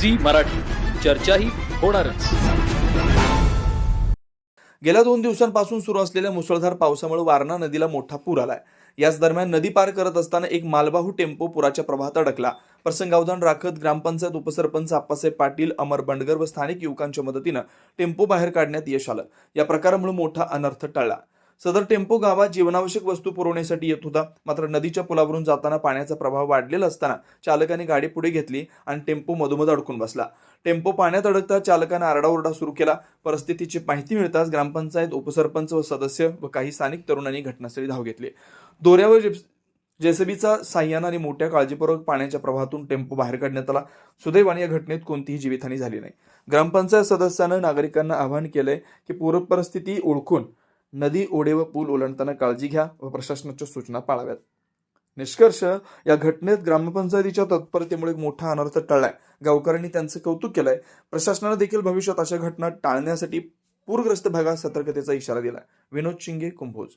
Zee Marathi. चर्चाही होणारच. गेल्या दोन दिवसांपासून सुरू असलेल्या मुसळधार पावसामुळे वारणा नदीला मोठा पूर आलाय. याच दरम्यान नदी पार करत असताना एक मालवाहू टेम्पो पुराच्या प्रवाहात अडकला. प्रसंगावधान राखत ग्रामपंचायत उपसरपंच आप्पासाहेब पाटील अमर बंडगर व स्थानिक युवकांच्या मदतीनं टेम्पो बाहेर काढण्यात यश आलं. या प्रकारामुळे मोठा अनर्थ टळला. सदर टेम्पो गावात जीवनावश्यक वस्तू पुरवण्यासाठी येत होता. मात्र नदीच्या पुलावरून जाताना पाण्याचा प्रभाव वाढलेला असताना चालकाने गाडी पुढे घेतली आणि टेम्पो मधोमध अडकून बसला. टेम्पो पाण्यात अडकता चालकाने आरडाओरडा सुरू केला. परिस्थितीची माहिती मिळताच ग्रामपंचायत उपसरपंच व सदस्य व काही स्थानिक तरुणांनी घटनास्थळी धाव घेतली. दोऱ्यावर जेसीबीचा साह्यानं आणि मोठ्या काळजीपूर्वक पाण्याच्या प्रवाहातून टेम्पो बाहेर काढण्यात आला. सुदैवाने या घटनेत कोणतीही जीवितहानी झाली नाही. ग्रामपंचायत सदस्यानं नागरिकांना आवाहन केलंय की पूर परिस्थिती ओळखून नदी ओढे व पूल ओलांडताना काळजी घ्या व प्रशासनाच्या सूचना पाळाव्यात. निष्कर्ष या घटनेत ग्रामपंचायतीच्या तत्परतेमुळे मोठा अनर्थ टळलाय. गावकऱ्यांनी त्यांचं कौतुक केलंय. प्रशासनानं देखील भविष्यात अशा घटना टाळण्यासाठी पूरग्रस्त भागात सतर्कतेचा इशारा दिलाय. विनोद शिंगे कुंभोज.